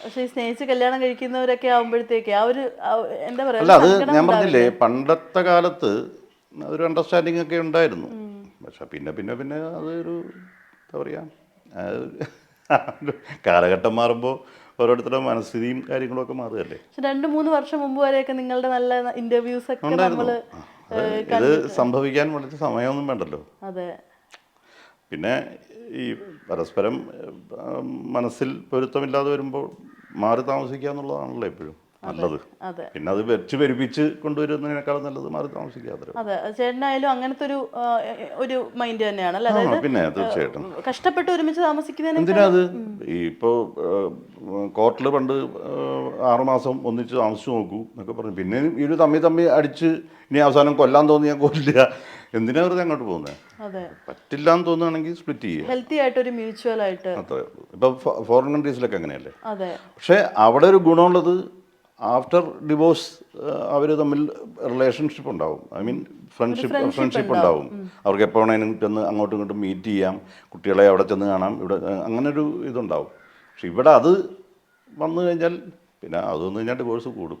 പക്ഷെ ഈ സ്നേഹിച്ച് കല്യാണം കഴിക്കുന്നവരൊക്കെ ആകുമ്പോഴത്തേക്ക് ആ ഒരു എന്താ പറയാ അല്ല അത് ഞാൻ പറഞ്ഞില്ലേ പണ്ടത്തെ കാലത്ത് ഒരു അണ്ടർസ്റ്റാൻഡിങ് ഒക്കെ ഉണ്ടായിരുന്നു. പക്ഷെ പിന്നെ പിന്നെ പിന്നെ അതൊരു എന്താ പറയുക കാലഘട്ടം മാറുമ്പോൾ ഓരോരുത്തരുടെ മനസ്ഥിതിയും കാര്യങ്ങളും ഒക്കെ മാറുകയല്ലേ രണ്ട് മൂന്ന് വർഷം മുമ്പ് വരെയൊക്കെ നിങ്ങളുടെ നല്ല ഇന്റർവ്യൂസ് ഒക്കെ നമ്മൾ ഇത് സംഭവിക്കാൻ വളരെ സമയമൊന്നും വേണ്ടല്ലോ. അതെ. പിന്നെ ഈ പരസ്പരം മനസ്സിൽ പൊരുത്തമില്ലാതെ വരുമ്പോൾ മാറി താമസിക്കുക എന്നുള്ളതാണല്ലോ എപ്പോഴും നല്ലത്. അതെ. പിന്നെ അത് വെച്ച് പെരുപ്പിച്ച് കൊണ്ടുവരുന്നതിനേക്കാളും നല്ലത് മാറി താമസിക്കാതെ അതെ ചേട്ടനായാലും അങ്ങനത്തെ ഒരു ഒരു മൈൻഡ് തന്നെയാണ്. അല്ലേ? പിന്നെ തീർച്ചയായിട്ടും. കഷ്ടപ്പെട്ട് ഒരുമിച്ച് താമസിക്കുന്നതിന് എന്തിനാ അത്? ഇപ്പോ കോർട്ടിൽ പണ്ട് ആറുമാസം ഒന്നിച്ച് താമസിച്ചു നോക്കൂ എന്നൊക്കെ പറഞ്ഞു. പിന്നെ ഈ ഒരു തമ്മി തമ്മി അടിച്ച് ഇനി അവസാനം കൊല്ലാൻ തോന്നി ഞാൻ കൊല്ലില്ല എന്തിനാ വെറുതെ അങ്ങോട്ട് പോകുന്നത് പറ്റില്ല എന്ന് തോന്നുകയാണെങ്കിൽ സ്പ്ലിറ്റ് ചെയ്യുക. ഹെൽത്തി ആയിട്ട് ഒരു മ്യൂച്വൽ ആയിട്ട്. അത്രേ ഉള്ളൂ. ഇപ്പം ഫോറിൻ കൺട്രീസിലൊക്കെ അങ്ങനെയല്ലേ? പക്ഷേ അവിടെ ഒരു ഗുണമുള്ളത് ആഫ്റ്റർ ഡിവോഴ്സ് അവർ തമ്മിൽ റിലേഷൻഷിപ്പ് ഉണ്ടാവും. ഐ മീൻ ഫ്രണ്ട്ഷിപ്പ് ഫ്രണ്ട്ഷിപ്പ് ഉണ്ടാവും. അവർക്ക് എപ്പോൾ വേണേലും ചെന്ന് അങ്ങോട്ടും ഇങ്ങോട്ടും മീറ്റ് ചെയ്യാം. കുട്ടികളെ അവിടെ ചെന്ന് കാണാം. ഇവിടെ അങ്ങനൊരു ഇതുണ്ടാവും. പക്ഷെ ഇവിടെ അത് വന്നു കഴിഞ്ഞാൽ പിന്നെ അതൊന്നും ഞാൻ ഡിവോഴ്സ് കൂടും.